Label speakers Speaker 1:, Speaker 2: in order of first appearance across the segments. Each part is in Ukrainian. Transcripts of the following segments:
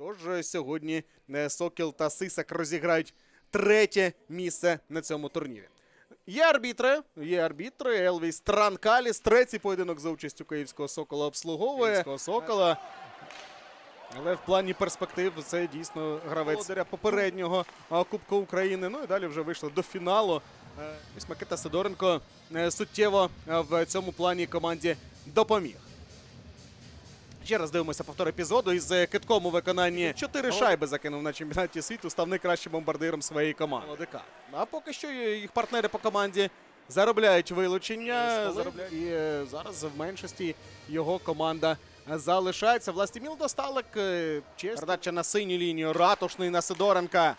Speaker 1: Тож е, сьогодні е, Сокіл та Сисак розіграють третє місце на цьому турнірі. Є арбітри, є арбітри. Елвіс Транкаліс. Третій поєдинок за участю Київського Сокола обслуговує. Київського Сокола. Але в плані перспектив це дійсно гравець володаря попереднього а, Кубка України. Ну і далі вже вийшли до фіналу. Е, Ось Микита Сидоренко суттєво в цьому плані команді допоміг. Ще раз дивимося повтор епізоду. Із е, китком у виконанні чотири шайби закинув на чемпіонаті світу. Став найкращим бомбардиром своєї команди. Молодика. А поки що їх партнери по команді заробляють вилучення. Заробляють. І е, зараз в меншості його команда залишається. Властіміл Досталик. е. Передача на синю лінію. Ратушний на Сидоренка.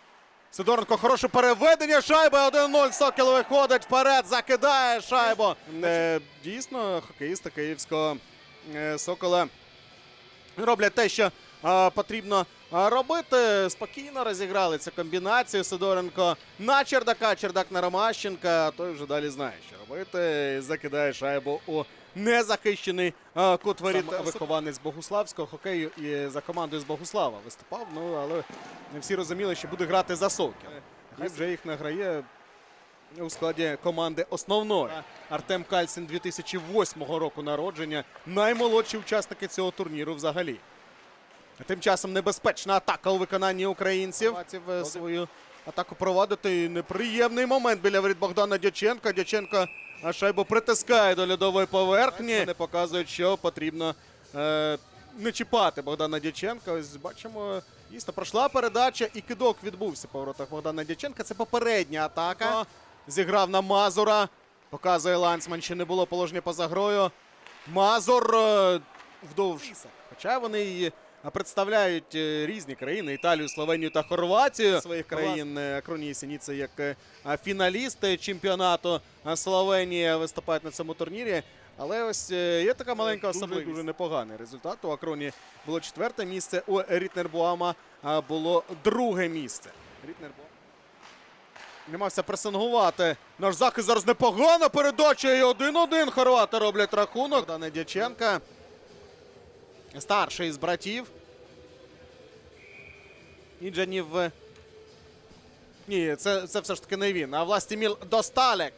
Speaker 1: Сидоренко хороше переведення. Шайба 1-0. Сокіл виходить вперед, закидає шайбу. Дійсно, хокеїсти київського Сокола роблять те, що е, потрібно е, робити. Спокійно розіграли цю комбінацію. Сидоренко на Чердака, Чердак на Ромащенка. А той вже далі знає, що робити. І Закидає шайбу у незахищений е, кут воріт. Сам вихованець Богуславського хокею і за командою з Богуслава виступав. Ну але не всі розуміли, що буде грати за Сокіл. І вже їх награє у складі команди основної. Артем Кальсін 2008 року народження. Наймолодші учасники цього турніру взагалі. Тим часом небезпечна атака у виконанні українців. Бачив свою атаку проводити. І Неприємний момент біля воріт Богдана Дяченка. Дяченко шайбу притискає до льодової поверхні. Вони показують, що потрібно е, не чіпати Богдана Дяченка. Ось бачимо, дійсно пройшла передача і кидок відбувся по воротах Богдана Дяченка. Це попередня атака. Зіграв на Мазура. Показує ланцман, ще не було положення поза грою. Мазур е, вдовж. Хоча вони і представляють е, різні країни Італію, Словенію та Хорватію своїх країн. Акронії Сініце як е, фіналісти чемпіонату Словенії виступають на цьому турнірі. Але ось є така маленька
Speaker 2: Дуже-
Speaker 1: особливість. Дуже непоганий результат. У Акроні було четверте місце, у Рітнербуама було друге місце. Рітнербуам намагався пресингувати. Наш захист зараз непогано. Передача і 1-1. Хорвати роблять рахунок. Дане Дяченка. Старший із братів. Іджанів. Ні, це, це все ж таки не він. А Властіміл Досталек.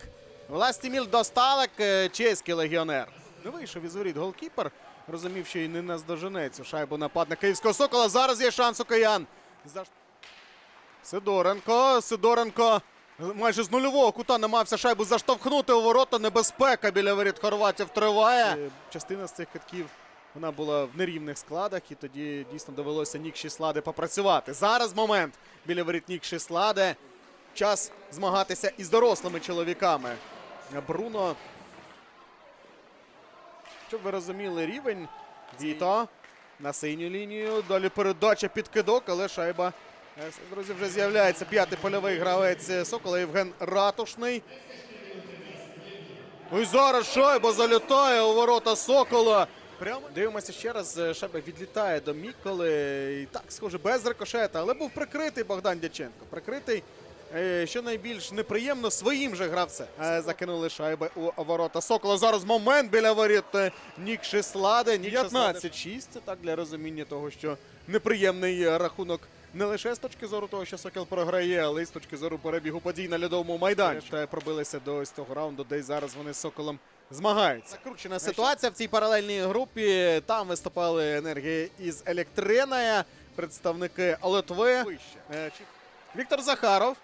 Speaker 1: Властіміл Досталек, е, чеський легіонер. Не вийшов із воріт голкіпер. Розумів, що і не наздожене цю шайбу нападник Київського Сокола. Зараз є шанс у киян. Сидоренко. Сидоренко майже з нульового кута намагався шайбу заштовхнути у ворота. Небезпека біля воріт хорватів триває. Частина з цих китків вона була в нерівних складах, і тоді дійсно довелося Нікші Сладе попрацювати. Зараз момент біля воріт Нікші Сладе. Час змагатися із дорослими чоловіками. Бруно. Щоб ви розуміли рівень. Віто на синю лінію. Далі передача під кидок, але шайба. Е, Друзі, вже з'являється п'ятий польовий гравець е, Сокола Євген Ратушний. Ось зараз шайба залітає у ворота Сокола. Прямо дивимося ще раз. е, Шайба відлітає до Міколи. І так, схоже, без рикошета, але був прикритий Богдан Дяченко. Прикритий, що найбільш неприємно, своїм же гравцем. Закинули шайби у ворота Сокола. Зараз момент біля воріт Нік Шисладе. Нік 15-6. Це так для розуміння того, що неприємний рахунок не лише з точки зору того, що Сокіл програє, але й з точки зору перебігу подій на льодовому майданчику. Та Пробилися до ось того раунду, де й зараз вони з Соколом змагаються. Закручена ситуація в цій паралельній групі. Там виступали енергії із Електринaya, представники Литви. Е, Віктор Захаров.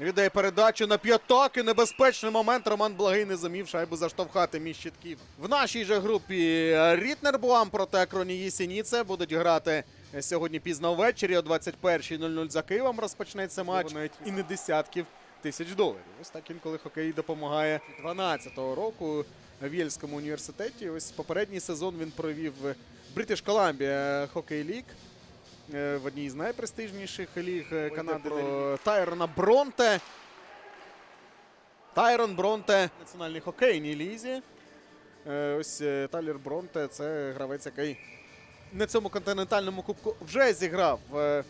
Speaker 1: Віддає передачу на п'ятаки. Небезпечний момент. Роман Благий не зумів шайбу заштовхати між щитків. В нашій же групі Рітнербуам проти Акронії Сініце будуть грати сьогодні пізно ввечері о 21.00 за Києвом розпочнеться матч. Навіть і не десятків тисяч доларів. Ось так інколи хокей допомагає 12-го року в Єльському університеті. Ось попередній сезон він провів British Columbia Hockey League. В одній з найпрестижніших ліг е, Канади про Тайрона Бронте. Тайрон Бронте в національній хокейній лізі. Е, Ось е, Тайлер Бронте це гравець, який на цьому континентальному кубку вже зіграв е,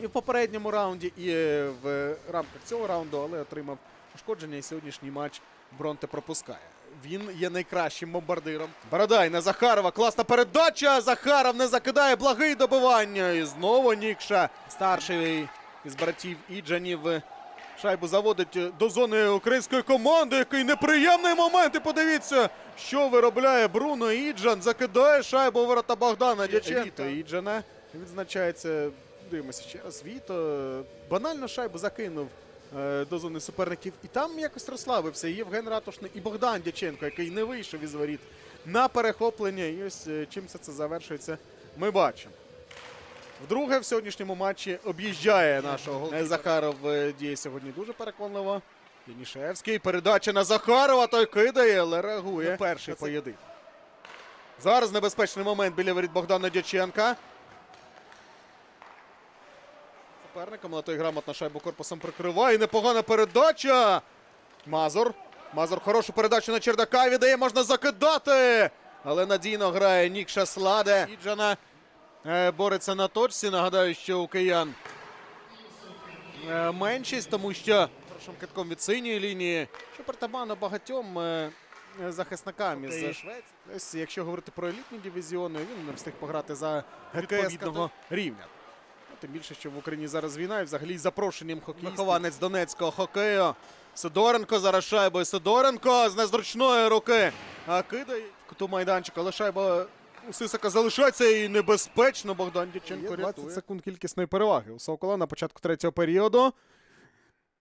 Speaker 1: і в попередньому раунді, і е, в рамках цього раунду, але отримав ушкодження. І сьогоднішній матч Бронте пропускає. він є найкращим бомбардиром. Бородай на Захарова. Класна передача. Захаров не закидає благий добивання. І знову Нікша, старший із братів Іджанів. Шайбу заводить до зони української команди. Який неприємний момент. І подивіться, що виробляє Бруно Іджан. Закидає шайбу ворота Богдана Дяченка. Віто Іджана відзначається. Дивимося ще раз. Віто банально шайбу закинув е, до зони суперників. І там якось розслабився. І Євген Ратушний і Богдан Дяченко, який не вийшов із воріт на перехоплення. І ось е, чим це завершується, ми бачимо. Вдруге в сьогоднішньому матчі об'їжджає нашого голкіпера. Захаров е, діє сьогодні дуже переконливо. Янішевський. Передача на Захарова. Той кидає, але реагує. Перший поєдинок. Зараз небезпечний момент біля воріт Богдана Дяченка. Суперником, але той грамотно шайбу корпусом прикриває. Непогана передача. Мазур. Мазур хорошу передачу на Чердака віддає, можна закидати. Але надійно грає Нік Шасладе. Іджана е, бореться на точці. Нагадаю, що у киян е, меншість, тому що першим китком від синьої лінії, що притаманно багатьом е, е, захисникам із Швеції. Якщо говорити про елітні дивізіони, він не встиг пограти за відповідного рівня. Ну, Тим більше, що в Україні зараз війна і взагалі запрошенням хокеїстів. Вихованець донецького хокею. Сидоренко зараз шайбою. Сидоренко з незручної руки. А кидає в куту майданчика, але шайба у Сисака залишається і небезпечно. Богдан Дяченко 20
Speaker 2: рятує.
Speaker 1: секунд кількісної переваги у Сокола на початку третього періоду.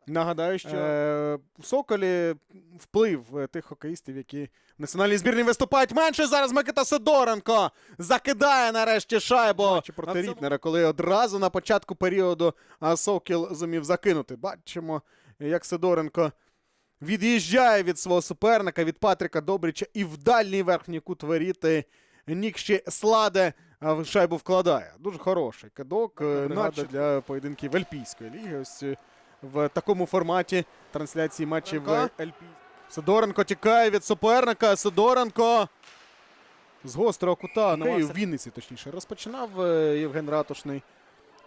Speaker 1: Нагадаю, що е, у Соколі вплив е, тих хокеїстів, які в національній збірні виступають менше. Зараз Микита Сидоренко закидає нарешті шайбу
Speaker 2: Матчі
Speaker 1: проти Рітнера, коли одразу на початку періоду Сокіл зумів закинути. Бачимо, як Сидоренко від'їжджає від свого суперника, від Патріка Добріча і в дальній верхній кут воріти Нік ще Сладе в шайбу вкладає. Дуже хороший кидок. е, для поєдинків Альпійської ліги. Ось е, в такому форматі трансляції матчів
Speaker 2: Сидоренко.
Speaker 1: Сидоренко тікає від суперника. Сидоренко з гострого кута.
Speaker 2: Намагався.
Speaker 1: в Вінниці, точніше, розпочинав е, Євген Ратушний.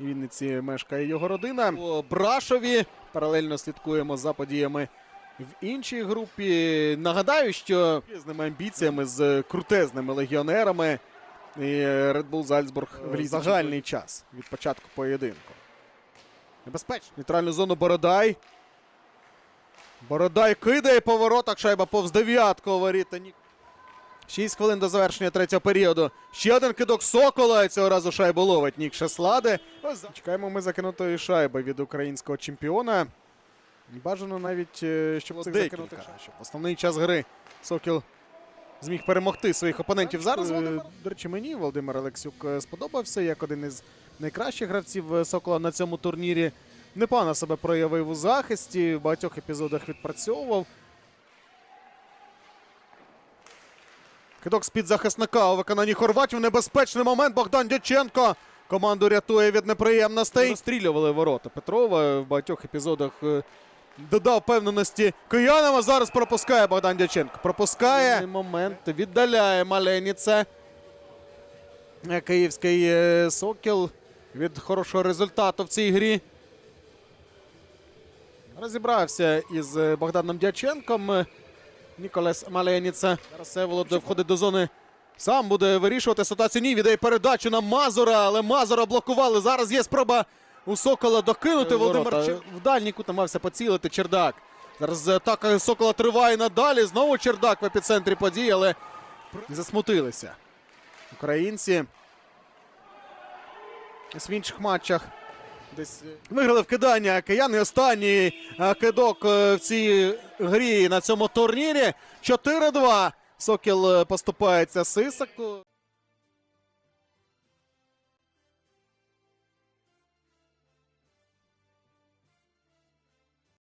Speaker 1: Вінниці мешкає його родина. У Брашові паралельно слідкуємо за подіями в іншій групі. Нагадаю, що з ними амбіціями, з крутезними легіонерами. І Red Bull Зальцбург в
Speaker 2: Е,
Speaker 1: загальний час від початку поєдинку. Небезпечно. Нейтральну зону Бородай. Бородай кидає по воротах. Шайба повз дев'ятку воріта. Ні- Шість хвилин до завершення третього періоду. Ще один кидок Сокола. Цього разу шайбу ловить Нік Шесладе. Чекаємо ми закинутої шайби від українського чемпіона. Бажано навіть, е, щоб цих
Speaker 2: декілька.
Speaker 1: закинутих щоб основний час гри Сокіл зміг перемогти своїх опонентів. Зараз,
Speaker 2: Е,
Speaker 1: Володимир- до речі, мені Володимир Олексюк е, сподобався як один із найкращих гравців Сокола на цьому турнірі. Непогано себе проявив у захисті, в багатьох епізодах відпрацьовував. Кидок з-під захисника у виконанні хорватів. Небезпечний момент. Богдан Дяченко. Команду рятує від неприємностей. Розстрілювали ворота Петрова в багатьох епізодах. Додав впевненості киянам, а зараз пропускає Богдан Дяченко. Пропускає момент, віддаляє Маленіце. Е, Київський е, Сокіл від хорошого результату в цій грі. Розібрався із е, Богданом Дяченком. Ніколес Маленіце. Зараз Всеволод входить до зони. Сам буде вирішувати ситуацію. Ні, віддає передачу на Мазура, але Мазура блокували. Зараз є спроба у Сокола докинути.
Speaker 2: Е,
Speaker 1: Володимир. Чер- в дальній кут намагався поцілити Чердак. Зараз атака Сокола триває надалі. Знову Чердак в епіцентрі подій, але засмутилися. Українці в інших матчах десь е, виграли вкидання кияни. Останній е, кидок е, в цій грі на цьому турнірі. 4-2. Сокіл е, поступається Сисаку.